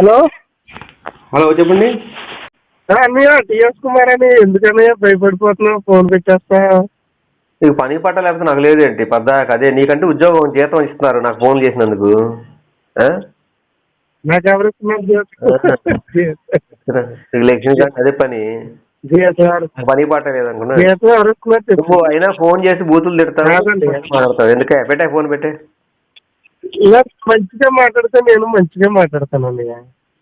Hello? Hello చెప్పండి. అన్నయ్య TS Kumar అని ఎందుకన్నయ్య భయపడిపోతున్నావు? ఫోన్ పెట్టేస్తా. నీకు పని పట్ట లేకపోతే నాకు లేదేంటి పద్దాక అదే నీకంటే ఉద్యోగం జీతం ఇస్తున్నారు నాకు ఫోన్ చేసినందుకు? నాకు ఎవరు అదే పని. పని పట్ట లేదనుకున్నా. అయినా ఫోన్ చేసి బూతులు కాదండి. మాట్లాడతావు? ఎందుకే? పెట్టే ఫోన్ పెట్టే. ఇలా మంచిగా మాట్లాడితే నేను మంచిగా మాట్లాడతాను అన్నయ్య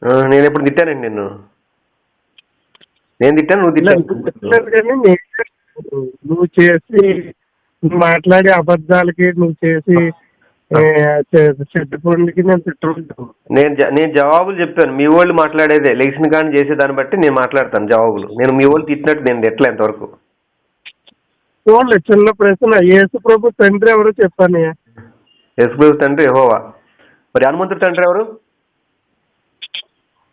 ఆ, నేను ఎప్పుడు తిట్టానండి నిన్ను. నేను తిట్టాను నువ్వు ఇలా తిట్టాను కానీ నేను నువ్వు చేసి నువ్వు మాట్లాడే అబద్ధాలకి నువ్వు చేసి ఏ, చె- చెడ్డ పనులకి నేను నేను జ- నేను జవాబులు చెప్పాను. మీ వాళ్ళు మాట్లాడేదే. లక్ష్మి కానీ చేసే దాన్ని బట్టి నేను మాట్లాడతాను జవాబులు. నేను మీ వాళ్ళు తిట్టినట్టు నేను తిట్టలే ఇంతవరకు. చూడలే చిన్న ప్రశ్న యేసు ప్రభు తండ్రి ఎవరో చెప్పాను యశ్వరు తండ్రి యెహోవా. మరి హనుమంతుడి తండ్రి ఎవరు?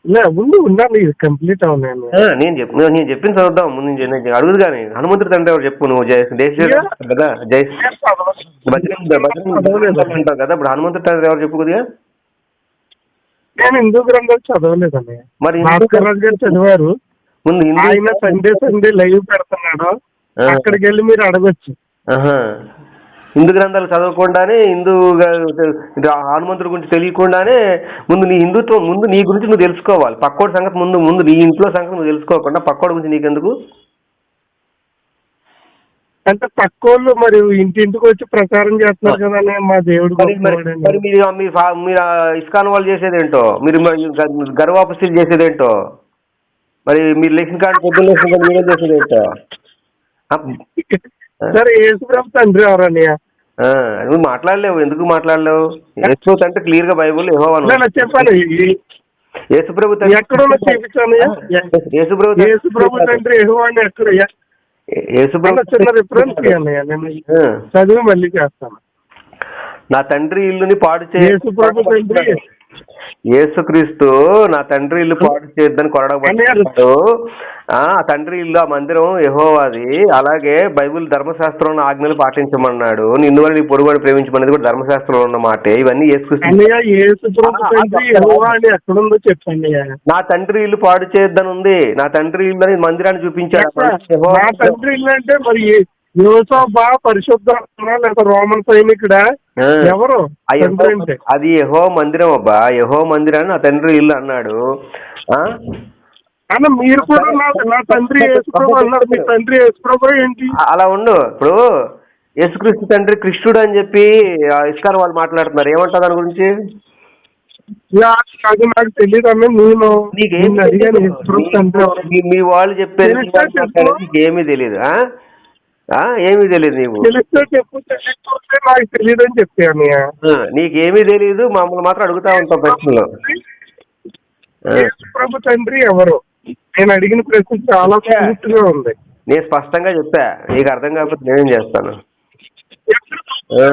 ఇలా ఉండి ఉన్నాను ఇది కంప్లీట్ అవునాను ఆ, నేను చెప్పు నేను- చెప్పింది చదువుదాం ముందు నేను అడుగుదు కానీ హనుమంతుడి తండ్రి ఎవరు చెప్పు నువ్వు జయ జయ కదా జై బజరంగ్ బజరంగ్ అంటావు కదా ఇప్పుడు హనుమంతుడి తండ్రి ఎవరు చెప్పు కొద్దిగా? నేను హిందూ గ్రంథాలు చదవలేదండి. మరి గారు చదివారు. ముందు ఆయన సండే సండే లైవ్ పెడుతున్నాడు. అక్కడికి వెళ్ళి మీరు అడగొచ్చు. హిందూ గ్రంథాలు చదవకుండానే హిందూ హనుమంతుడి గురించి తెలియకుండానే ముందు నీ హిందుత్వం ముందు నీ గురించి నువ్వు తెలుసుకోవాలి. పక్కోడి సంగతి ముందు ముందు నీ ఇంట్లో సంగతి నువ్వు తెలుసుకోకుండా పక్కోడి గురించి నీకెందుకు? అంటే పక్కోళ్ళు మరి ఇంటింటికి వచ్చి ప్రచారం చేస్తున్నారు కదా మా దేవుడు మరి మరి మీ మీరు ఇస్కాన్ వాళ్ళు చేసేదేంటో? మీరు మరి గ- గర్వాపస్తులు చేసేదేంటో? మరి మీరు లెక్షన్ కార్డు పొద్దున్న లేచిన తర్వాత మీరేం చేసేదేంటో? సరే యేసుప్రభు తండ్రి ఎవరన్నయ్య? నువ్వు మాట్లాడలేవు. ఎందుకు మాట్లాడలేవు? యేసు అంటే క్లియర్గా బైబుల్ ఈ- యేసుప్రభు తండ్రి యేసుప్రభు యేసుప్రభు ఎక్కడ చిన్న రిఫరెన్స్ చదివి మళ్ళీ చేస్తాను. నా తండ్రి ఇల్లుని పాడు చే యేసుప్రభు తండ్రి. యేసుక్రీస్తు నా తండ్రి ఇల్లు పాడు చేయొద్దని కొరడబడ్డాడు తండ్రి ఇల్లు ఆ మందిరం యెహోవాది. అలాగే బైబిల్ ధర్మశాస్త్రంలో ఆజ్ఞలు పాటించమన్నాడు. నిన్ను వల్ల నీ పొరుగుని ప్రేమించమనేది కూడా ధర్మశాస్త్రంలో ఉన్న మాటే. ఇవన్నీ చెప్పండి నా తండ్రి ఇల్లు పాడు చేయొద్దని ఉంది నా తండ్రి ఇల్లు అని మందిరాన్ని చూపించాడు. తండ్రి ఇల్లు అంటే మరి పరిశుద్ధ లేదా రోమన్ సైనికుడా. ఎవరు? అది యహో మందిరం అబ్బా. యహో మందిరాన్ని నా తండ్రి ఇల్లు అన్నాడు. ఆ? అన్న మీరు కూడా నా తండ్రి యేసుప్రభు అన్నారు మీ తండ్రి యేసుప్రభు ఏంటి? అలా ఉండు. ఇప్పుడు యేసుక్రీస్తు తండ్రి కృష్ణుడు అని చెప్పి ఆ ఇస్కాన్ వాళ్ళు మాట్లాడుతున్నారు. ఏమంటారు దాని గురించి? యా, అది నాకు తెలియదు అన్న నేను నీకేం అడిగాను యేసుప్రభు తండ్రి? మీ- వాళ్ళు చెప్పేది మీ తెలిస్తే వాళ్ళు చెప్పు. మాట్లాడేది నీకు ఏమీ తెలియదు ఏమీ తెలియదు నీకు? నాకు తెలియదు అని చెప్పాను నీకేమీ తెలియదు మమ్మల్ని మాత్రం అడుగుతా ఉంటావు ప్రశ్నలు. ఆ. యేసుప్రభు తండ్రి ఎవరు? నేను అడిగిన ప్రశ్న చాలా పూర్తిగా ఉంది. నేను స్పష్టంగా చెప్పా. నీకు అర్థం కాకపోతే నేనేం చేస్తాను.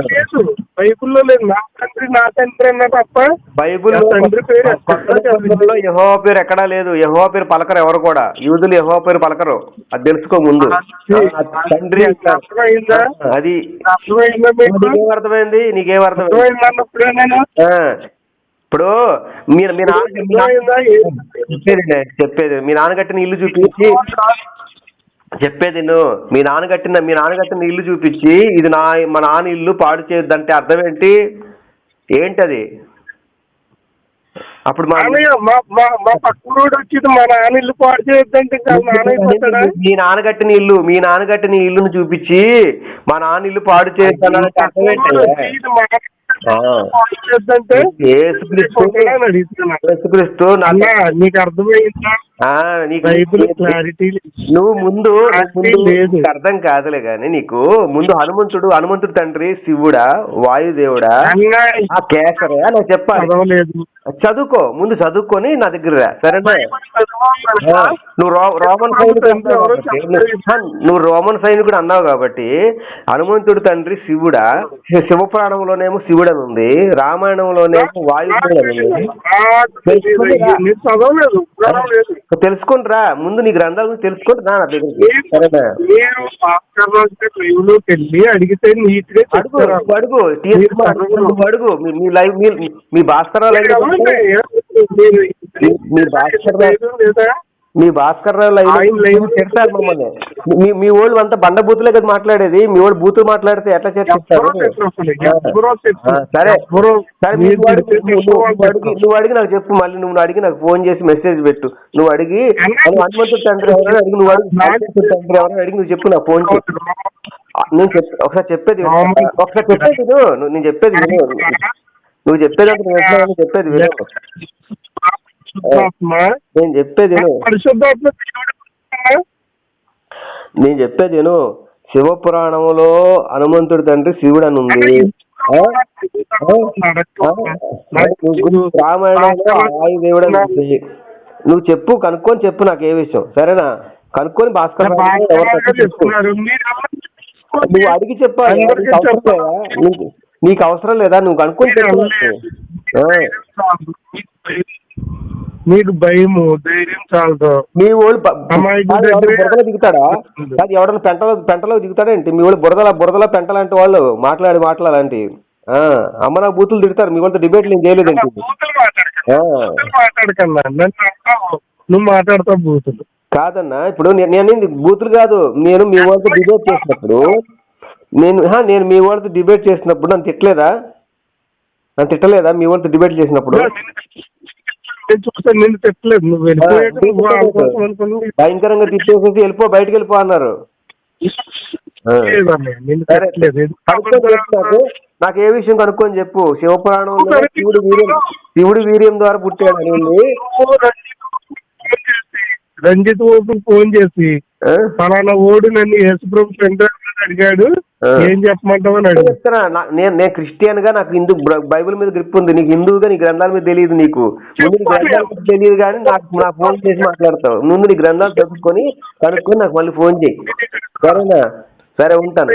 లేదు బైబిల్లో లేదు. నా తండ్రి నా తండ్రి అన్న తప్ప బైబుల్ నా తండ్రి పేరు ఎక్కడా. యహో పేరు ఎక్కడా లేదు. యహో పేరు పలకరు ఎవరు కూడా. యూదులు యహో పేరు పలకరు. అది తెలుసుకో ముందు. ఆ, తండ్రి అంటారు అర్థమైందా? అది అర్థమైందా మీకు? నీకేం అర్థమైంది? నీకేం అర్థమైంది? అర్థమైందా అన్నప్పుడే నేను ఆ, ఇప్పుడు మీరు మీ నాన్న చెప్పేది మీ నాన్న కట్టిన ఇల్లు చూపించి చెప్పేది నువ్వు మీ నాన్న కట్టిన మీ నాన్న కట్టిన ఇల్లు చూపించి ఇది నా మా నాన్న ఇల్లు పాడు చేయొద్దంటే అర్థం ఏంటి ఏంటది? అప్పుడు మా అన్నయ్య, మా మా మా పక్క రోడ్ వచ్చి మా నాన్న ఇల్లు మీ నాన్న కట్టిన ఇల్లు మీ నాన్న కట్టిన ఇల్లును చూపించి మా నాన్న ఇల్లు పాడు చేయొద్దన్నారంటే అర్థం ఏంటయ్యా? అన్న నీకు అర్థమైందా బైబిల్ క్లారిటీ నువ్వు ముందు అర్థం కాదులే గాని నీకు ముందు హనుమంతుడు హనుమంతుడు తండ్రి శివుడా వాయుదేవుడా కేసరయా నాకు చెప్పాలి. చదువుకో ముందు చదువుకొని నా దగ్గర రా. సరేనా? బైబిల్ చదవాలి ఆ, నువ్వు రోమన్ సైనికుడు నువ్వు- రోమన్ సైనికుడు అన్నావు కాబట్టి హనుమంతుడు తండ్రి శివుడా శివపురాణంలోనేమో శివుడు అని ఉంది. రామాయణంలోనేమో వాయుదేవుడు అని ఉంది తెలుసుకుంటురా. ముందు నీ గ్రంథాల గురించి తెలుసుకుంటు నా దగ్గరికి. సరేనా? నేను వెళ్ళి అడిగితే నీట్గా అడుగు? నువ్వు అడుగు. నువ్వు మీ- మీ లైవ్ మీ మీ భాస్కర లైవ్ నేను ఎవరిని? నేను- మీ భాస్కర్ లేదు లేదా? మీ భాస్కర్ రావు చేస్తారు మమ్మల్ని. మీ మీ వాళ్ళు అంతా బండ బూతులే కదా మాట్లాడేది? మీ వాళ్ళు బూతులు మాట్లాడితే ఎట్లా చేస్తారు. సరే. సరే నువ్వు అడిగి నాకు చెప్పు మళ్ళీ నువ్వు అడిగి నాకు ఫోన్ చేసి మెసేజ్ పెట్టు. నువ్వు అడిగి హనుమంతుడు తండ్రి ఎవరైనా అడిగి నువ్వు అడిగి నాకు- హనుమంతుడు తండ్రి ఎవరైనా అడిగి నువ్వు చెప్పు నా ఫోన్ చేసి నేను చెప్ ఒకసారి చెప్పేది ఒకసారి చెప్పేది నువ్వు నేను చెప్పేది నువ్వు చెప్పేది చెప్పేది విను. పరిశుద్ధాత్మ నేను చెప్పేది పరిశుద్ధాత్మ నేను చెప్పేది విను. శివపురాణంలో హనుమంతుడి తండ్రి శివుడు అని ఉంది రామాయణంలో ఆయుదేవుడు అని ఉంది నువ్వు చెప్పు కనుక్కొని చెప్పు నాకు ఏ విషయం. సరేనా? కనుక్కొని భాస్కర్ నువ్వు అడిగి చెప్పాలి. నీకు అవసరం. లేదా? నీకు నీకు అవసరం లేదా? నువ్వు కనుక్కొని చెప్పు మీకు భయము ధైర్యం చాలదు. మీ వాళ్ళు బురదలో దిగుతాడా? కాదు ఎవడన్నా పెంటలో పెంటలో దిగుతాడేంటి? మీ వాళ్ళు బురదల బురదల పెంటలాంటి వాళ్ళు మాట్లాడి మాట్లాడాలంటి. అమ్మ నా బూతులు తిడతారు. మీ వాళ్ళతో డిబేట్ నేను అంటావు. నువ్వు మాట్లాడతావు బూతులు. కాదన్నా ఇప్పుడు నేను బూతులు కాదు. నేను మీ వాళ్ళతో డిబేట్ చేసినప్పుడు నేను నేను మీ వాళ్ళతో డిబేట్ చేసినప్పుడు నన్ను తిట్టలేదా? నన్ను తిట్టలేదా మీ వాళ్ళతో డిబేట్ చేసినప్పుడు? నేను నిన్ను తిట్టలేదు నువ్వు వెళ్ళిపోయాక ఆ, నువ్వు వాళ్ళ కోసం అనుకుని భయంకరంగా తిట్టేసేసి వెళ్ళిపో బయటకు వెళ్ళిపో అన్నారు. నాకు. ఏ విషయం కనుక్కొని చెప్పు. శివపురాణంలో శివుడు వీర్యం. శివుడు వీర్యం ద్వారా పుట్టాడు అని రంజిత్ ఓపు ఫోన్ చేసి? ఫలానా ఓడు నన్ను యేసుప్రభు అడిగాడు. ఏం చెప్పమంటావు చెప్తున్నా నేను నేను క్రిస్టియన్గా నాకు హిందూ బైబిల్ మీద గ్రిప్ ఉంది. నీకు హిందువుగా నీ గ్రంథాల మీద తెలియదు నీకు. ముందు నీ గ్రంథాల మీద తెలియదు కానీ నాకు నా ఫోన్ చేసి మాట్లాడతావు. ముందు నీ గ్రంథాలు చదువుకొని కనుక్కొని నాకు మళ్ళీ ఫోన్ చేయి. సరేనా? సరే ఉంటాను.